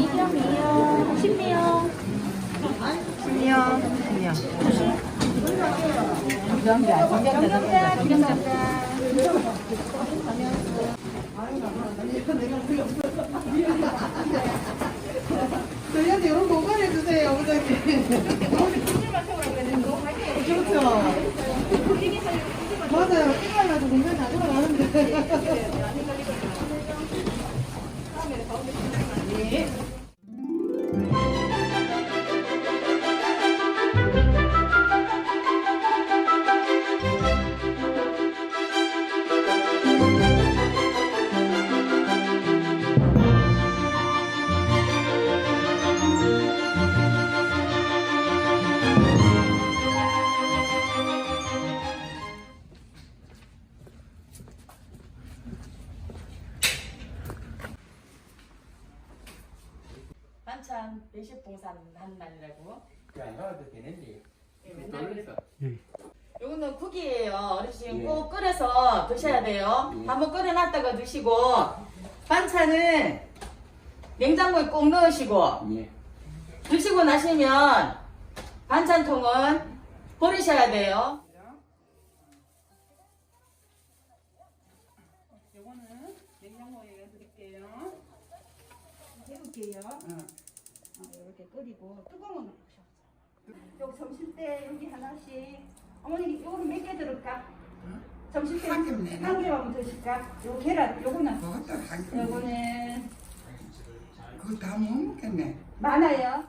미디엄이요. 10미요. 신미영, 신미영. 경경자, 경경자. 저희한테 이런 거 공간 해 주세요, 부장님. 그렇죠. 맞아요. 이거가지고 공간 다 들어가는데. 반찬 배식 봉산 한 날이라고. 안 가도 되는데. 예, 맨날 놀래서. 요거는 국이에요. 어르신 예. 꼭 끓여서 드셔야 돼요. 예. 한번 끓여놨다가 드시고 반찬은 냉장고에 꼭 넣으시고 예. 드시고 나시면 반찬통은 버리셔야 돼요. 요거는 냉장고에 드릴게요. 해볼게요. 어, 이렇게 끓이고 뜨거운 물요 점심 때 여기 하나씩. 어머니 요거는 몇 개 들을까? 점심 때 한 개면 되나? 한 개만 드실까? 요 계란 요거는 그것도 한 개. 요거는 그거 다 못 먹겠네. 많아요.